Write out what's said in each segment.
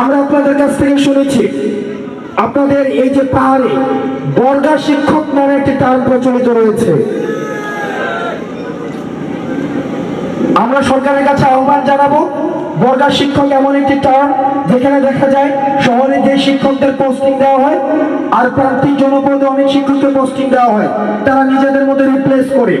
আমরা আপনাদের কাছ থেকে শুনেছি, আপনাদের এই যে পাহাড়ে বর্গা শিক্ষক নামে একটি টার্ম প্রচলিত রয়েছে। আমরা সরকারের কাছে আহ্বান জানাব, বর্গা শিক্ষক এমন একটি টার্ম যেখানে দেখা যায় শহরে যে শিক্ষকদের পোস্টিং দেওয়া হয় আর প্রান্তিক জনপদে অনেক শিক্ষককে পোস্টিং দেওয়া হয়, তারা নিজেদের মধ্যে রিপ্লেস করে।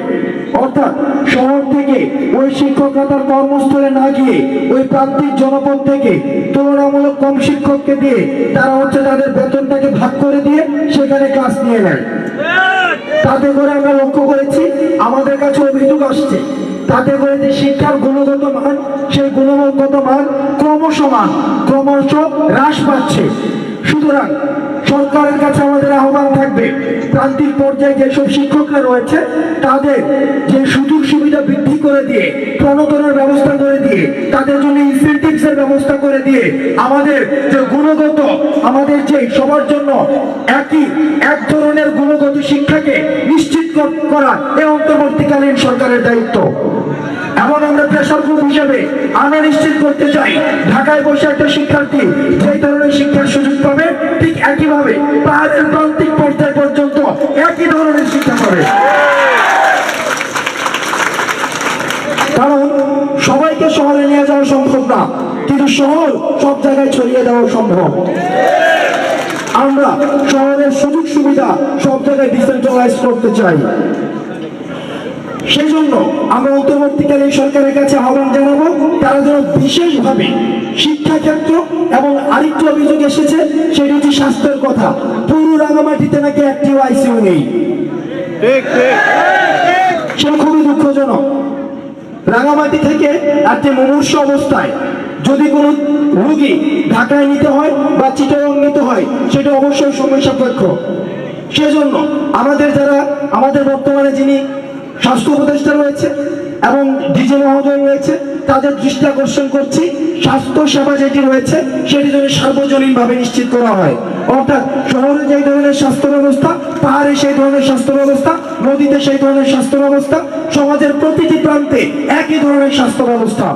অর্থাৎ শহর থেকে ওই শিক্ষকরা তার কর্মস্থলে না গিয়ে ওই প্রান্তিক জনপদ থেকে তুলনামূলক কম শিক্ষককে দিয়ে তারা হচ্ছে তাদের বেতনটাকে ভাগ করে দিয়ে সেখানে ক্লাস নিয়ে নেয়। তাতে করে আমরা লক্ষ্য করেছি, আমাদের কাছে অভিযোগ আসছে, তাতে করে যে শিক্ষার গুণগত মান, সেই গুণগত মান ক্রমশ মান, ক্রমশ হ্রাস পাচ্ছে। সুতরাং সরকারের কাছে আমাদের আহ্বান থাকবে, প্রান্তিক পর্যায়ে যেসব শিক্ষকরা রয়েছে, তাদের যে সুযোগ সুবিধা বৃদ্ধি করে দিয়ে প্রণোদনের ব্যবস্থা করে দিয়ে তাদের জন্য ইনসেন্টিভস এর ব্যবস্থা করে দিয়ে আমাদের যে গুণগত, আমাদের যে সবার জন্য একই, এক ধরনের গুণগত শিক্ষাকে নিশ্চিত করা এই অন্তর্বর্তীকালীন সরকারের দায়িত্ব। এমন আমরা প্রেশার গ্রুপ হিসেবে আমরা নিশ্চিত করতে চাই, ঢাকায় বসে একটা শিক্ষার্থী যেই ধরনের শিক্ষার সুযোগ পাবে, ঠিক একইভাবে পাহাড়ের প্রান্তিক পর্যায় পর্যন্ত একই ধরনের শিক্ষা পাবে। কারণ সবাইকে শহরে নিয়ে যাওয়া সম্ভব না। কিন্তু শহর সব জায়গায় ছড়িয়ে দেওয়া সম্ভব। আমরা শহরের সুযোগ সুবিধা সব জায়গায় ডিসেন্ট্রালাইজ করতে চাই। সেই জন্য আমরা অন্তর্বর্তীকালীন সরকারের কাছে আহ্বান জানাব তারা যেন বিশেষভাবে শিক্ষাক্ষেত্র এবং আরেকটি অভিযোগ এসেছে সেটি হচ্ছে স্বাস্থ্যের কথা। পুরো রাঙামাটিতে নাকি একটিও আইসিইউ নেই। সেটা খুবই দুঃখজনক। রাঙামাটি থেকে একটি মুমূর্ষ অবস্থায় যদি কোনো রুগী ঢাকায় নিতে হয় বা চিটাগং নিতে হয়, সেটা অবশ্যই সময় সাপেক্ষ। সেজন্য আমাদের যারা, আমাদের বর্তমানে যিনি স্বাস্থ্য উপদেষ্টা রয়েছে এবং ডিজে মহোদয় রয়েছে, তাদের দৃষ্টি আকর্ষণ করছি স্বাস্থ্য সেবা যেটি রয়েছে, সেটি যেন সার্বজনীনভাবে নিশ্চিত করা হয়। অর্থাৎ শহরে যেই ধরনের স্বাস্থ্য ব্যবস্থা পাহাড়ে সেই ধরনের স্বাস্থ্য ব্যবস্থা নদীতে সেই ধরনের স্বাস্থ্য ব্যবস্থা সমাজের প্রতিটি প্রান্তে একই ধরনের স্বাস্থ্য ব্যবস্থা